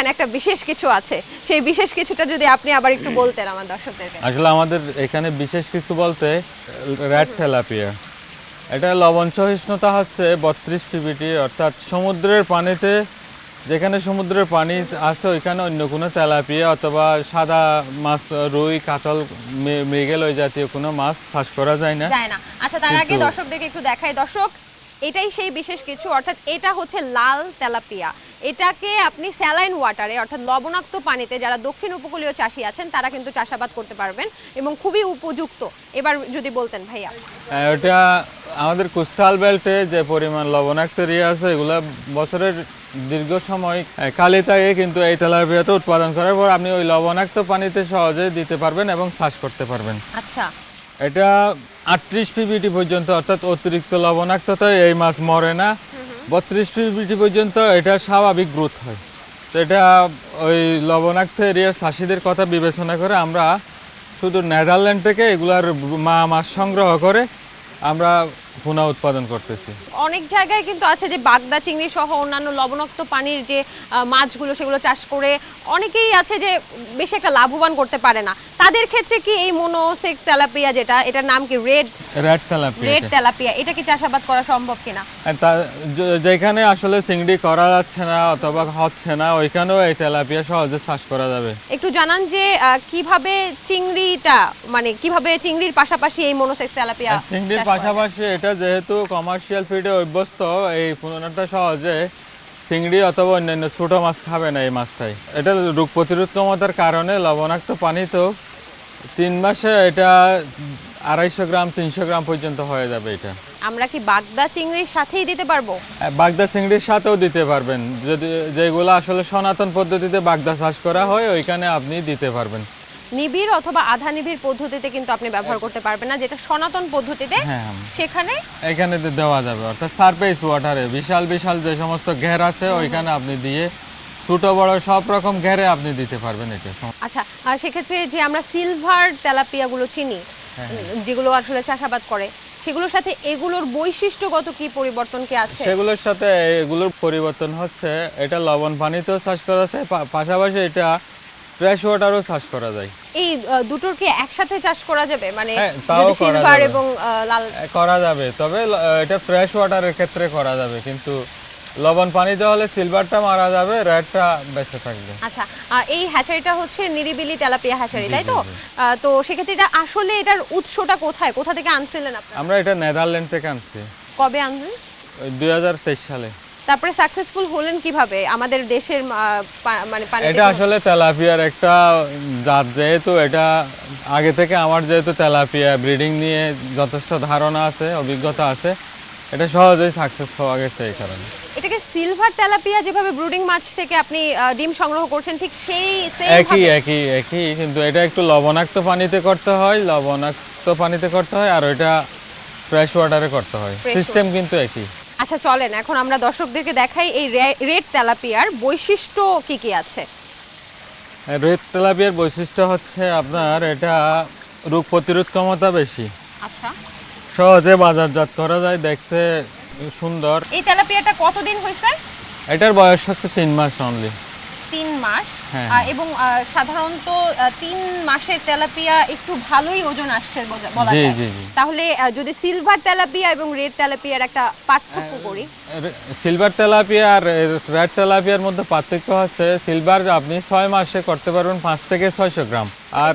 এখানে একটা বিশেষ কিছু আছে। সেই বিশেষ কিছুটা যদি আপনি আবার একটু বলতেন আমার দর্শকদেরকে। আসলে আমাদের এখানে বিশেষ কিছু বলতে র্যাড তেলাপিয়া এটা লবণ সহিষ্ণুতা হচ্ছে বত্রিশ পিবিটি অর্থাৎ সমুদ্রের পানিতে যেখানে সমুদ্রের পানি আছে ওইখানে অন্য কোনো তেলাপিয়া অথবা সাদা মাছ রুই কাতল মৃগেল ওই জাতীয় কোনো মাছ চাষ করা যায় না। যায় না। আচ্ছা তার আগে দর্শকদেরকে একটু দেখাই। দর্শক এটাই সেই বিশেষ কিছু অর্থাৎ এটা হচ্ছে লাল তেলাপিয়া। এটাকে আপনি স্যালাইন ওয়াটারে অর্থাৎ লবণাক্ত পানিতে যারা দক্ষিণ উপকূলীয় চাষি আছেন তারা কিন্তু চাষাবাদ করতে পারবেন এবং খুবই উপযুক্ত। এবার যদি বলতেন ভাইয়া। হ্যাঁ, ওটা আমাদের কোস্টাল বেল্টে যে পরিমাণ লবণাক্ত এরিয়া আছে এগুলো বছরের দীর্ঘ সময় খালি থাকে কিন্তু এই তেলাপিয়াটা উৎপাদন করার পর আপনি ওই লবণাক্ত পানিতে সহজে দিতে পারবেন এবং চাষ করতে পারবেন। আচ্ছা। এটা আটত্রিশ পিবিটি পর্যন্ত অর্থাৎ অতিরিক্ত লবণাক্ততায় এই মাছ মরে না। বত্রিশ পিবিটি পর্যন্ত এটা স্বাভাবিক গ্রোথ হয়। তো এটা ওই লবণাক্ত এরিয়ার চাষিদের কথা বিবেচনা করে আমরা শুধু নেদারল্যান্ড থেকে এগুলার মা মাছ সংগ্রহ করে আমরা পুনা উৎপাদন করতেছি। অনেক জায়গায় কিন্তু আছে যে বাগদা চিংড়ি সহ অন্যান্য লবণাক্ত পানির যে মাছগুলো সেগুলো চাষ করে অনেকেই আছে যে বেশি একটা লাভবান করতে পারে না। তাদের ক্ষেত্রে কি এই মোনোসেক্স তেলাপিয়া যেটা এটার নাম কি red? Red tilapia red tilapia এটা কি চাষাবাদ করা সম্ভব কিনা? আর তা- যে- যেখানে আসলে চিংড়ি করা যাচ্ছে না অথবা হচ্ছে না ওইখানেও এই তেলাপিয়া সহজে চাষ করা যাবে। একটু জানান যে কীভাবে চিংড়িটা মানে কীভাবে চিংড়ির পাশাপাশি এই মোনোসেক্স তেলাপিয়া চিংড়ির? পাশাপাশি এটা যেহেতু কমার্শিয়াল ফিডে অভ্যস্ত এই পুনরাটা সহজে চিংড়ি অথবা অন্যান্য ছোট মাছ খাবে না এই মাছটাই। এটা রোগ প্রতিরোধ ক্ষমতার কারণে লবণাক্ত পানি তো তিন মাসে এটা আড়াইশো গ্রাম তিনশো গ্রাম পর্যন্ত হয়ে যাবে এটা। আমরা কি বাগদা চিংড়ির সাথেই দিতে পারব? বাগদা চিংড়ির সাথেও দিতে পারবেন। যদি যেগুলো আসলে সনাতন পদ্ধতিতে বাগদা চাষ করা হয় ওইখানে আপনি দিতে পারবেন। নিবিড় অথবা আধা নিবিড় পদ্ধতিতে কিন্তু আপনি ব্যবহার করতে পারবেন না যেটা সনাতন পদ্ধতিতে হ্যাঁ সেখানে এখানে দেওয়া যাবে অর্থাৎ সারফেস ওয়াটারে বিশাল বিশাল যে সমস্ত ঘের আছে ওইখানে আপনি দিয়ে ছোট বড় সব রকম ঘেরে আপনি দিতে পারবেন এটা আচ্ছা আর সেক্ষেত্রে যে আমরা সিলভার তেলাপিয়াগুলো চিনি হ্যাঁ। যেগুলো আসলে চাষাবাদ করে সেগুলোর সাথে এগুলোর বৈশিষ্ট্যগত কি পরিবর্তন কি আছে? সেগুলোর সাথে এগুলোর পরিবর্তন হচ্ছে এটা লবণ পানিতেও চাষ করা পা- পাশাপাশি এটা ফ্রেশ ওয়াটারও চাষ করা যায়। এই দুটোর কি একসাথে চাষ করা যাবে? মানে হ্যাঁ, যদি সিলভার এবং লাল করা যাবে। তবে এটা ফ্রেশ ওয়াটারের ক্ষেত্রে করা যাবে কিন্তু লবণ পানিতে হলে সিলভারটা মারা যাবে রেডটা বেঁচে থাকবে। আচ্ছা এই হ্যাচারিটা হচ্ছে নিরিবিলি তেলাপিয়া হ্যাচারি তাই তো? তো সেক্ষেত্রে এটা আসলে এটার উৎসটা কোথায়? কোথা থেকে আনছিলেন আপনারা? আমরা এটা নেদারল্যান্ড থেকে আনছি। কবে আনলেন? ওই দুই হাজার তেইশ সালে। তারপরে সাকসেসফুল হলেন কীভাবে? আমাদের দেশের মানে এটা আসলে তেলাপিয়ার একটা জাত যেহেতু এটা আগে থেকে আমার যেহেতু তেলাপিয়া ব্রিডিং নিয়ে যথেষ্ট ধারণা আছে অভিজ্ঞতা আছে এটা সহজেই সাকসেস হওয়া গেছে এই কারণে। এটাকে সিলভার তেলাপিয়া যেভাবে ব্রুডিং মাছ থেকে আপনি ডিম সংগ্রহ করছেন ঠিক সেই একই একই একই কিন্তু এটা একটু লবণাক্ত পানিতে করতে হয় লবণাক্ত পানিতে করতে হয় আর ওইটা ফ্রেশ ওয়াটারে করতে হয়। সিস্টেম কিন্তু একই। আচ্ছা চলেন এখন আমরা দর্শকদেরকে দেখাই এই রেড তেলাপিয়ার বৈশিষ্ট্য কি কি আছে? রেড তেলাপিয়ার বৈশিষ্ট্য হচ্ছে আপনার এটা রোগ প্রতিরোধ ক্ষমতা বেশি। আচ্ছা। সহজে বাজারজাত করা যায় দেখতে সুন্দর। এই তেলাপিয়াটা কতদিন হয়েছে? এটার বয়স হচ্ছে তিন মাস অনলি তিন মাস। হ্যাঁ, এবং সাধারণত তিন মাসের তেলাপিয়া একটু ভালোই ওজন আসছে বলা- যায়। তাহলে যদি সিলভার তেলাপিয়া এবং রেড তেলাপিয়ার একটা পার্থক্য করি। সিলভার তেলাপিয়া আর রেড তেলাপিয়ার মধ্যে পার্থক্য হচ্ছে সিলভার আপনি ছয় মাসে করতে পারবেন পাঁচ থেকে ছয়শো গ্রাম। আর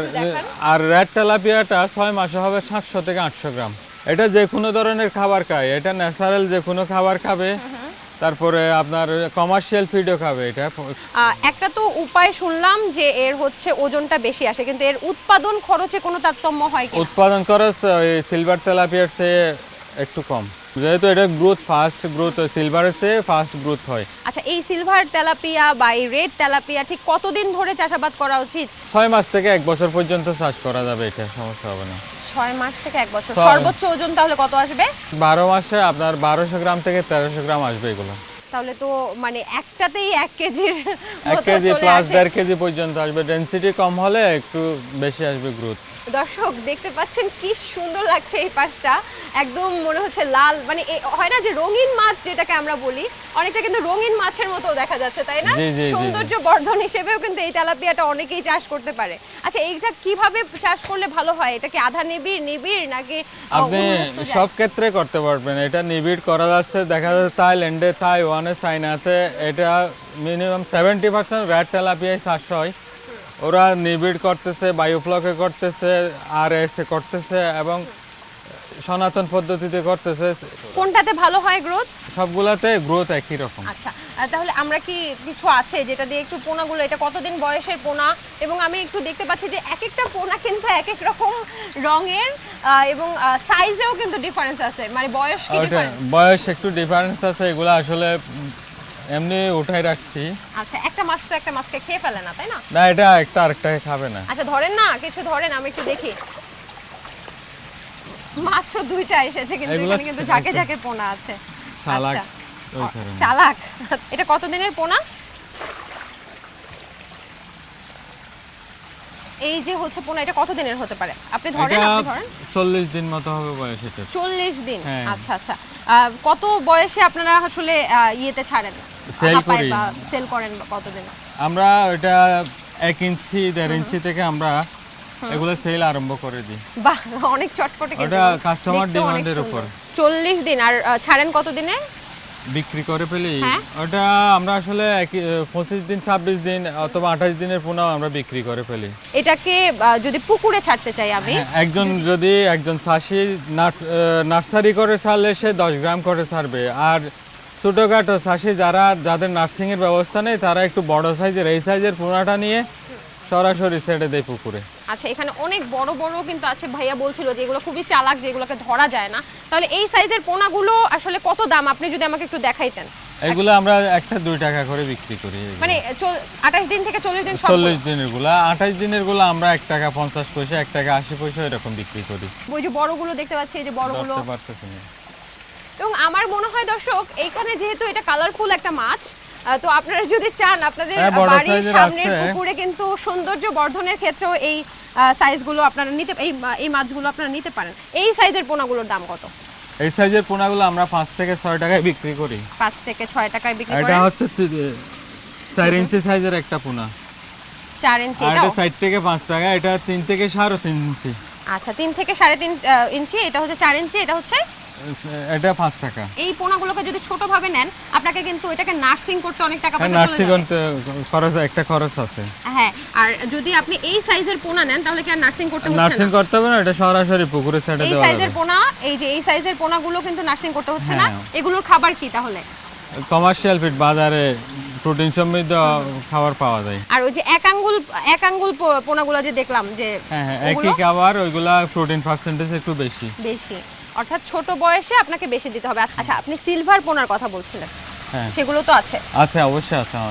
আর রেড তেলাপিয়াটা ছয় মাসে হবে সাতশো থেকে আটশো গ্রাম। এটা যে কোনো ধরনের খাবার খায় এটা ন্যাচারাল যে কোনো খাবার খাবে। তারপরে আপনার কমার্শিয়াল ফিডও খাবে এটা। একটা তো উপায় শুনলাম যে এর হচ্ছে ওজনটা বেশি আসে কিন্তু এর উৎপাদন খরচে কোনো তারতম্য হয় কি উৎপাদন খরচ সিলভার তেলাপিয়ার চেয়ে একটু কম। যেহেতু এটা গ্রোথ ফাস্ট গ্রোথ সিলভারের চেয়ে ফাস্ট গ্রোথ হয়। আচ্ছা এই সিলভার তেলাপিয়া বা এই রেড তেলাপিয়া ঠিক কতদিন ধরে চাষাবাদ করা উচিত? ছয় মাস থেকে এক বছর পর্যন্ত চাষ করা যাবে এটা সমস্যা হবে না। ছয় মাস থেকে এক বছর। সর্বোচ্চ ওজন তাহলে কত আসবে? বারো মাসে আপনার বারোশো গ্রাম থেকে তেরোশো গ্রাম আসবে এগুলো। তাহলে তো মানে একটাতেই এক কেজির এক কেজি প্লাস দেড় কেজি পর্যন্ত আসবে। ডেন্সিটি কম হলে একটু বেশি আসবে গ্রোথ দর্শক দেখতে পাচ্ছেন কি সুন্দর লাগছে এই পাশটা। একদম মনে হচ্ছে লাল মানে হয় না যে রঙিন মাছ যেটাকে আমরা বলি অনেকটা কিন্তু রঙিন মাছের মতো দেখা যাচ্ছে তাই না। সৌন্দর্য বর্ধন হিসেবেও কিন্তু এই তেলাপিয়াটা অনেকেই চাষ করতে পারে। আচ্ছা এইটা কীভাবে চাষ করলে ভালো হয়? এটা কি আধা নিবিড় নিবিড় নাকি আপনি সব ক্ষেত্রে করতে পারবেন। এটা নিবিড় করা যাচ্ছে দেখা যাচ্ছে থাইল্যান্ডে তাইওয়ানে চাইনাতে। এটা মিনিমাম সেভেন্টি পার্সেন্ট র্যাড তেলাপিয়ায় চাষ হয়। ওরা নিবিড় করতেছে বায়োফ্লকে করতেছে আর এসে করতেছে এবং সনাতন পদ্ধতিতে করতেছে। কোনটাতে ভালো হয় গ্রোথ সবগুলাতে গ্রোথ একই রকম। আচ্ছা তাহলে আমরা কি কিছু আছে যেটা দিয়ে একটু পোনাগুলো এটা কতদিন বয়সের পোনা? এবং আমি একটু দেখতে পাচ্ছি যে এক একটা পোনা কিন্তু এক এক রকম রঙের এবং সাইজেও কিন্তু ডিফারেন্স আছে। মানে বয়স কি ডিফারেন্স বয়স একটু ডিফারেন্স আছে। এগুলো আসলে এমনি উঠাই রাখছি। আচ্ছা একটা মাছ তো একটা মাছকে খেয়ে ফেলে না তাই না? না এটা একটা আরেকটাকে খাবে না। আচ্ছা ধরেন না কিছু ধরেন আমি একটু দেখি। মাত্র দুইটা এসেছে কিন্তু এখানে কিন্তু ঝাঁকে ঝাঁকে পোনা আছে। আচ্ছা। ওই চালাক এটা কতদিনের পোনা? এই যে হচ্ছে পোনা এটা কতদিনের হতে পারে? আপনি ধরেন আপনি ধরেন। চল্লিশ দিন মতো হবে বয়স এটা চল্লিশ দিন? হ্যাঁ। আচ্ছা আচ্ছা। কত বয়সে আপনারা আসলে ইয়েতে ছাড়েন? Sell হাঁপায় করি। সেল করেন বা কতদিন? আমরা ওটা এক ইঞ্চি দেড় ইঞ্চি থেকে আমরা এগুলো সেল আরম্ভ করে দিই। বাহ অনেক চটপটে কিন্তু demand এর সুন্দর। উপর। চল্লিশ দিন আর ছাড়েন কতদিনে? বিক্রি করে ফেলি? হ্যাঁ। ওটা আমরা আসলে পঁচিশ দিন ছাব্বিশ দিন অথবা আঠাশ দিনের পোনাও আমরা বিক্রি করে ফেলি। এটাকে যদি পুকুরে ছাড়তে চাই আমি হ্যাঁ, একজন যদি একজন চাষি নার্সারি করে ছাড়লে সে দশ গ্রাম করে ছাড়বে। আর ছোটোখাটো চাষি যারা যাদের নার্সিংয়ের ব্যবস্থা নেই তারা একটু বড় সাইজের এই সাইজের পোনাটা নিয়ে সরাসরি ছেড়ে দেয় পুকুরে। আচ্ছা এখানে অনেক বড় বড় কিন্তু আছে। ভাইয়া বলছিল যে এগুলো খুবই চালাক যেগুলোকে ধরা যায় না। তাহলে এই সাইজের পোনাগুলো আসলে কত দাম? আপনি যদি আমাকে একটু দেখাইতেন। এগুলো আমরা একটা দুই টাকা করে বিক্রি করি মানে আঠাশ দিন থেকে চল্লিশ দিন চল্লিশ দিনেরগুলা। আঠাশ দিনেরগুলা আমরা এক টাকা পঞ্চাশ পয়সা এক টাকা আশি পয়সা এরকম বিক্রি করি। ওই যে বড়গুলো দেখতে পাচ্ছি এই যে বড়গুলো। এবং আমার মনে হয় দর্শক এইখানে যেহেতু এটা কালারফুল একটা মাছ তো আপনারা যদি চান আপনাদের হ্যাঁ, বাড়ির সামনের পুকুরে কিন্তু সৌন্দর্য বর্ধনের ক্ষেত্রেও এই সাইজগুলো আপনারা নিতে এই এই মাছগুলো আপনারা নিতে পারেন। এই সাইজের পোনাগুলোর দাম কত? এই সাইজের পোনাগুলো আমরা পাঁচ থেকে ছয় টাকায় বিক্রি করি। পাঁচ থেকে ছয় টাকায় বিক্রি করি এটা হচ্ছে তি- চার ইঞ্চি সাইজের একটা পোনা। চার ইঞ্চি আর এটা সাইড থেকে পাঁচ টাকা এটা তিন থেকে সাড়ে তিন ইঞ্চি। আচ্ছা তিন থেকে সাড়ে তিন আহ, ইঞ্চি এটা হচ্ছে চার ইঞ্চি এটা হচ্ছে এটা পাঁচ টাকা। এই পোনাগুলোকে যদি ছোট ভাবে নেন আপনাকে কিন্তু এটাকে নার্সিং করতে অনেক টাকা হ্যাঁ পয়সা নার্সিং যাবে। খরচ একটা খরচ আছে। হ্যাঁ আর যদি আপনি এই সাইজের পোনা নেন তাহলে কি আর নার্সিং করতে হচ্ছে নার্সিং করতে হবে না এটা সরাসরি পুকুরে ছেড়ে এই সাইজের পোনা এই যে এই সাইজের পোনাগুলো কিন্তু নার্সিং করতে হচ্ছে না। হ্যাঁ। এগুলোর খাবার কি তাহলে? কমার্শিয়াল ফিড বাজারে প্রোটিন সমৃদ্ধ খাবার পাওয়া যায়। আর ওই যে এক আঙ্গুল এক আঙ্গুল পোনাগুলো যে দেখলাম যে হ্যাঁ হ্যাঁ একই খাবার ওইগুলা প্রোটিন পার্সেন্টেজ একটু বেশি। বেশি। অর্থাৎ ছোট বয়সে আপনাকে বেশি দিতে হবে। আচ্ছা আপনি সিলভার পোনার কথা বলছিলেন। হ্যাঁ। সেগুলো তো আছে। আছে অবশ্যই আছে